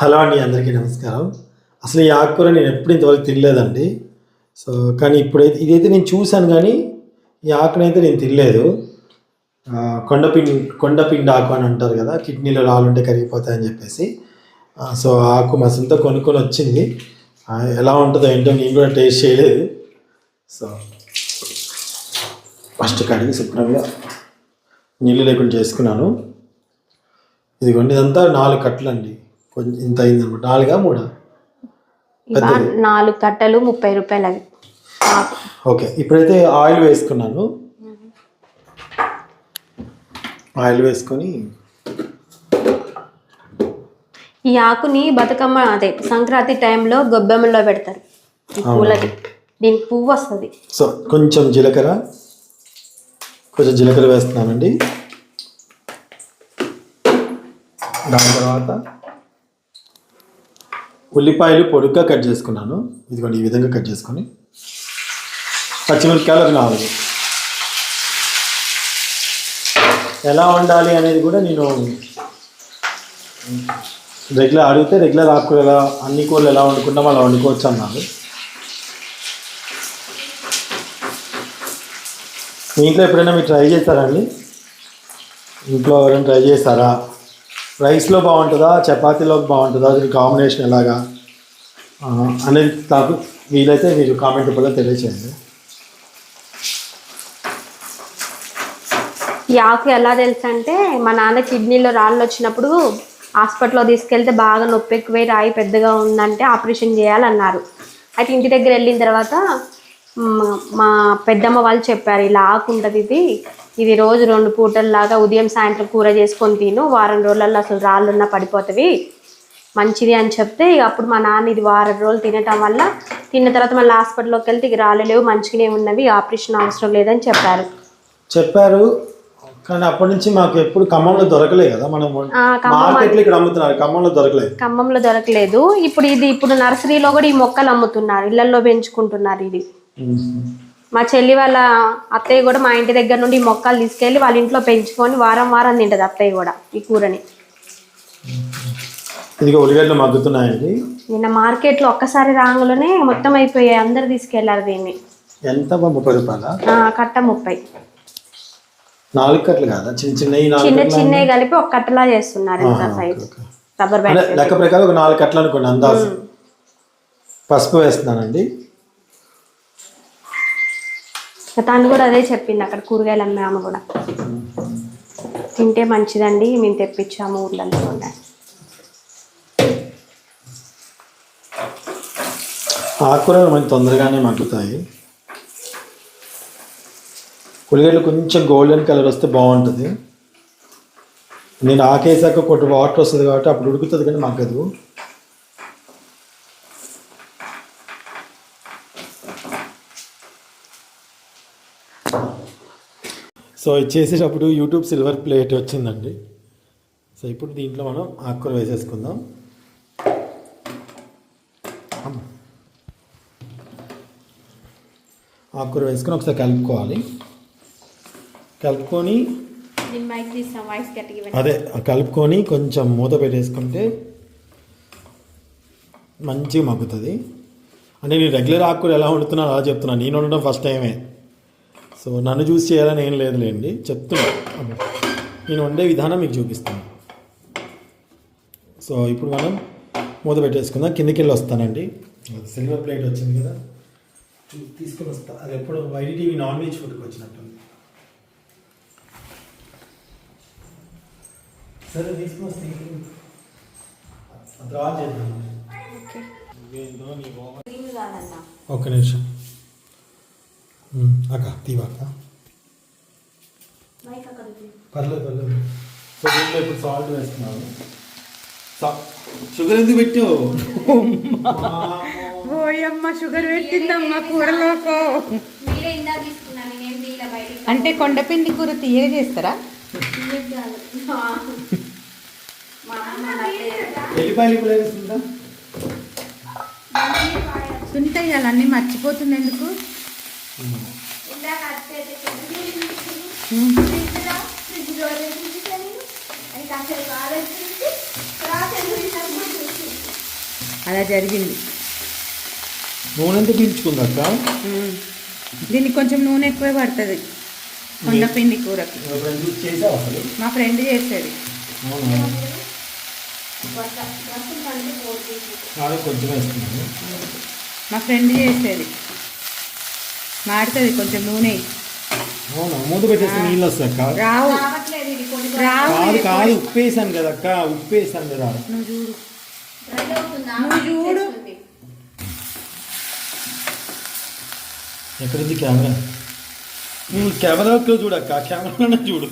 Hello అండి అందరికీ నమస్కారం. అసలు ఈ ఆకుకూర నేను ఎప్పుడు ఇంతవరకు తినలేదండి. సో కానీ ఇప్పుడైతే ఇదైతే నేను చూశాను కానీ ఈ ఆకునైతే నేను తినలేదు. కొండపిండి కొండపిండి ఆకు అని అంటారు కదా కిడ్నీలో రాళ్ళుంటే కరిగిపోతాయని చెప్పేసి. సో ఆకు మా కొనుక్కొని వచ్చింది. ఎలా ఉంటుందో ఏంటో నేను కూడా టేస్ట్ చేయలేదు. సో ఫస్ట్ కడిగి శుభ్రంగా నీళ్ళు లేకుండా చేసుకున్నాను. ఇదిగోండి ఇదంతా నాలుగు కట్టలు అండి కొంచెం ఇంత అయింది అనమాట నాలుగా మూడా? నాలుగు కట్టలు ముప్పై రూపాయలు అవి. ఓకే ఇప్పుడైతే ఆయిల్ వేసుకున్నాను. ఆయిల్ వేసుకొని ఈ ఆకుని బతుకమ్మ అదే సంక్రాంతి టైంలో గొబ్బెమ్మలో పెడతారు. ఈ పూలకి. దీనికి పువ్వు వస్తుంది. సో కొంచెం జీలకర్ర. కొంచెం జీలకర్ర వేస్తున్నానండి. దాని తర్వాత ఉల్లిపాయలు పొడుగ్గా కట్ చేసుకున్నాను. ఇదిగోండి ఈ విధంగా కట్ చేసుకొని. పచ్చిమిరపకాయలు ఒక నాలుగు. ఎలా వండాలి అనేది కూడా నేను రెగ్యులర్ అడిగితే రెగ్యులర్ ఆకుకూర ఎలా అన్ని కూరలు ఎలా వండుకుంటాం అలా వండుకోవచ్చు అన్నారు. మీ ఇంట్లో ఎప్పుడైనా మీరు ట్రై చేస్తారండి ఇంట్లో ఎవరైనా ట్రై చేస్తారా? రైస్లో బాగుంటుందా? చపాతీలో బాగుంటుందా? దీని కాంబినేషన్ ఎలాగా? అనేది నాకు వీలైతే మీరు కామెంట్ రూపంలో తెలియచేయండి. ఈ ఆకు ఎలా తెలుసు అంటే మా నాన్న కిడ్నీలో రాళ్ళు వచ్చినప్పుడు హాస్పిటల్లో తీసుకెళ్తే బాగా నొప్పి ఎక్కువై రాయి పెద్దగా ఉందంటే ఆపరేషన్ చేయాలన్నారు. అయితే ఇంటి దగ్గర వెళ్ళిన తర్వాత మా పెద్దమ్మ వాళ్ళు చెప్పారు ఇలా ఆకు ఉంటుంది ఇది ఇది రోజు రెండు పూటల్లాగా ఉదయం సాయంత్రం కూర చేసుకొని తిను. వారం రోజులలో అసలు రాళ్ళున్నా పడిపోతావి. మంచిది అని చెప్తే ఇక అప్పుడు మా నాన్న ఇది వారం రోజులు తినటం వల్ల తిన్న తర్వాత మళ్ళీ హాస్పిటల్లోకి వెళ్తే ఇక రాళ్ళు లేవు మంచిగానే ఉన్నవి. ఆపరేషన్ అవసరం లేదని చెప్పారు. చెప్పారు. కానీ అప్పటి నుంచి మాకు ఎప్పుడు ఖమ్మంలో దొరకలేదు కదా. మనం మార్కెట్లో ఇక్కడ అమ్ముతున్నారు. ఖమ్మంలో దొరకలేదు. ఖమ్మంలో దొరకలేదు. ఇప్పుడు ఇది ఇప్పుడు నర్సరీలో కూడా ఈ మొక్కలు అమ్ముతున్నారు. ఇళ్ళలో పెంచుకుంటున్నారు ఇది. మా చెల్లి వాళ్ళ అత్తయ్య కూడా మా ఇంటి దగ్గర నుండి మొక్కలు తీసుకెళ్ళి వాళ్ళ ఇంట్లో పెంచుకొని వారం వారం తింటది అత్తయ్య కూడా ఈ కూరని. ఇదిగో ఉల్లిగడ్డలు మగ్గుతున్నాయండి. నిన్న మార్కెట్లో ఒక్కసారి రాంగులోనే మొత్తం అయిపోయాయి. అందరు తీసుకెళ్ళారు దీన్ని. ఎంత ముప్పై రూపాయల? కట్ట ముప్పై. నాలుగు కట్టలు కాదా? చిన్న చిన్న చిన్న చిన్నవి కలిపి ఒక కట్టలా చేస్తున్నారు సైజ్. రబ్బర్ బ్యాండ్ లెక్క ప్రకారం ఒక నాలుగు కట్టలు అనుకోండి అందాజు. పసుపు వేస్తున్నానండి. తను కూడా అదే చెప్పింది అక్కడ కూరగాయలు అమ్మే ఆమె కూడా. తింటే మంచిదండి మేము తెప్పించాము ఊర్లలో ఉండే ఆకుకూరలు మనకి తొందరగానే మగ్గుతాయి. ఉల్లిగడ్డలు కొంచెం గోల్డెన్ కలర్ వస్తే బాగుంటుంది. నేను ఆకేసాక కొట్టు వాటర్ వస్తుంది కాబట్టి అప్పుడు ఉడుకుతుంది కానీ మగ్గదు. సో ఇది చేసేటప్పుడు యూట్యూబ్ సిల్వర్ ప్లేట్ వచ్చిందండి. సో ఇప్పుడు దీంట్లో మనం ఆకుకూర వేసేసుకుందాం. ఆకుకూర వేసుకొని ఒకసారి కలుపుకోవాలి. కలుపుకొని అదే కలుపుకొని కొంచెం మూత పెట్టేసుకుంటే మంచిగా మగ్గుతుంది. అంటే నేను రెగ్యులర్ ఆకుకూర ఎలా వండుతున్నాను అలా చెప్తున్నాను నేను వండడం ఫస్ట్ టైమే సో నన్ను చూసి చేయాలని ఏం లేదులేండి చెప్తున్నా. అమ్మో. నేను వండే విధానం మీకు చూపిస్తాను సో ఇప్పుడు మనం మూత పెట్టేసుకుందాం. కిందకి వెళ్ళి వస్తానండి సిల్వర్ ప్లేట్ వచ్చింది కదా. చూ- తీసుకొని వస్తా. అది ఎప్పుడు వైడి టీవీ నాన్ వెజ్ ఫుడ్కి వచ్చినట్టుంది. సరే తీసుకొని వస్తే. డ్రా చేద్దాం. ఒక్క నిమిషం. ఉమ్, అక్క తీవాక పర్లేదు పర్లేదు. సో దీంట్లో ఇప్పుడు సాల్ట్ వేస్తున్నాను సా- షుగర్ ఎందుకు పెట్టావు? ఓయమ్మ షుగర్ పెట్టిందమ్మ కూరలోకో. అంటే కొండపిండి కూర తీయగా చేస్తారా? సునీత ఇవాళ అన్నీ మర్చిపోతుంది ఎందుకు ఫ్రిడ్జ్లో అది కాసేపు ఆలోచించి తర్వాత ఎందుకు అలా జరిగింది. నూనె ఎంత పీల్చుకుంది అక్క? ఉమ్. దీనికి కొంచెం నూనె ఎక్కువే పడుతుంది. కొండపిండి కూరకి. మా ఫ్రెండ్ చేసేది మా ఫ్రెండ్ చేసేది మాడుతుంది కొంచెం నూనె. రావు. కాదు కాదు ఉప్పు వేసాను కదా అక్క ఉప్పు వేసాను కదా చూడు. ఎక్కడుంది కెమెరా? నువ్వు కెమెరాలో చూడక్క కెమెరాలోనే చూడు.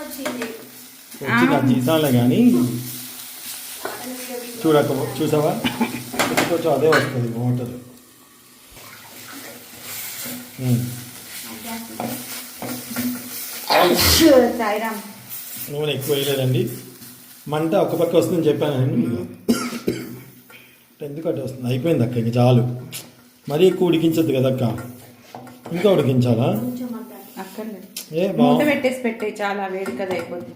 వచ్చింది. తీసానులే కానీ చూడక్క చూసావా? కొంచెం అదే వస్తుంది సాయిరామ్ నూనె ఎక్కువ వేయలేదండి. మంట ఒక పక్క వస్తుందని చెప్పాను ఎందుకు అటు వస్తుంది? అయిపోయింది అక్క ఇంక చాలు. మరీ ఎక్కువ ఉడికించద్దు కదా అక్క. ఇంకా ఉడికించాలా? ఏ మూత బా పెట్టేసి పెట్టే చాలా వేడి కదా అయిపోతుంది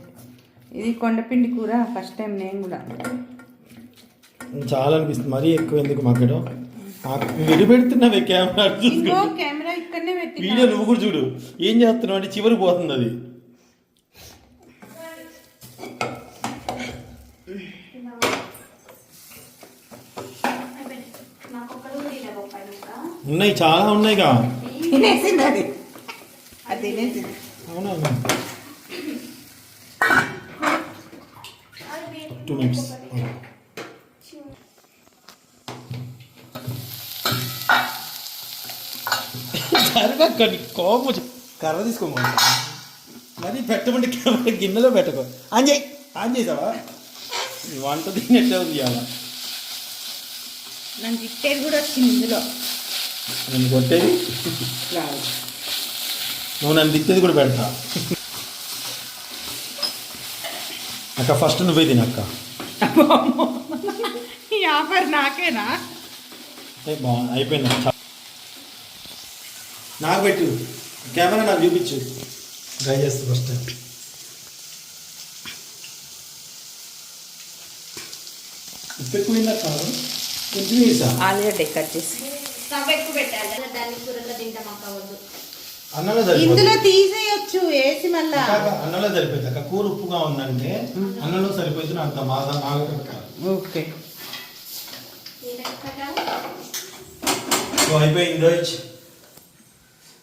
ఇది కొండపిండి కూర ఫస్ట్ టైం నేను కూడా. చాలా అనిపిస్తుంది. మరీ ఎక్కువ ఎందుకు మాకడం విడి పెడుతున్నావే కెమెరా ఇంకో చూసుకో కెమెరా ఇక్కడనే పెట్టి వీడియో నువ్వు కూడా చూడు. ఏం చేస్తున్నావు అంటే చివరి పోతుంది అది. ఉన్నాయి చాలా ఉన్నాయిగా అవునా? టూ మినిట్స్ జరగక్కడి కోపం వచ్చి కర్ర తీసుకోమని మరి పెట్టమంటే కెమెరా గిన్నెలో పెట్టకో. ఆన్ చేయి. ఆన్ చేసావా? నీ వంట తిన్నట్టే ఉంది ఇవాళ? నన్ను తిట్టేది కూడా వచ్చింది ఇందులో. నేను కొట్టేది? నువ్వు నన్ను తిట్టేది కూడా పెడతా. అక్క ఫస్ట్ నువ్వే తిన అక్క. ఈ ఆఫర్ నాకేనా? అయిపోయింది. నాకు పెట్టు. కెమెరా నాకు చూపించు. ట్రై చేస్తా ఫస్ట్ టైం ఉప్పు ఎక్కువైందా కాదు కొంచెం వేసా. ఆలుగడ్డ కట్ చేసి. ఎక్కువ అన్నంలో ఇందులో తీసేయొచ్చు వేసి మళ్ళా. అన్నంలో సరిపోతుంది. అక్క కూర ఉప్పుగా ఉందంటే అన్నంలో సరిపోతుంది. అంత బాధ నాగక్క ఓకే. అయిపోయింది. రోజ్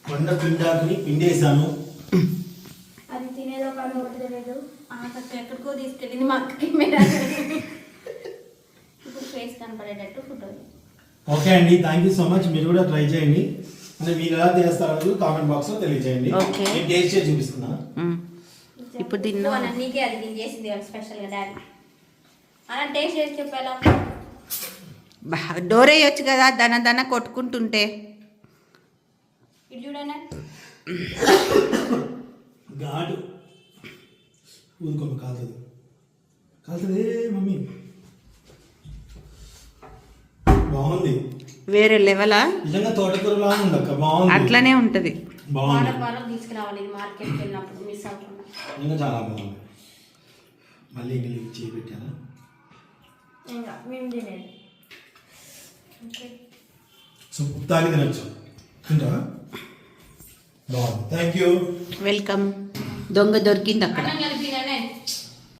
కొండ పిండాకుని పిండేసాను అది తినేదో కాదు ఒకటి తెలియదు ఆకక్క ఎక్కడికో తీసుకెళ్ళింది మా అక్కకి ఇప్పుడు ఫేస్ కనపడేటట్టు ఫోటో ఓకే అండి థ్యాంక్ యూ సో మచ్ మీరు కూడా ట్రై చేయండి. అంటే మీరు ఎలా చేస్తారో కామెంట్ బాక్స్లో తెలియజేయండి. నేను టేస్ట్ చేసి చూపిస్తున్నా. ఇప్పుడు తిన్నా. అన్న నీకే అది నేను చేసింది వాళ్ళు స్పెషల్గా డాడీ. అలా టేస్ట్ చేసి చెప్పేలా? డోర్ వేయొచ్చు కదా దన దన కొట్టుకుంటుంటే. ఇటు చూడనా ఘాటు ఊదుకోమ కాలుతుంది. కాలుతుంది మమ్మీ. బాగుంది. వేరే లెవెలా? నిజంగా తోటకూరలా ఉంది అక్క బాగుంది. అట్లనే ఉంటది. బాగుంది. తీసుకురావాలి మార్కెట్కి వెళ్ళినప్పుడు మిస్ అవ్వకుండా నిజంగా చాలా బాగుంది. మళ్ళీ ఇంక పెట్టాను ఇంకా మేము తినేది. ఓకే. సో తాగి తినచ్చు. తింటావా? బాగుంది థ్యాంక్ యూ వెల్కమ్ దొంగ దొరికింది అక్కడ అన్నం కలిపిగానే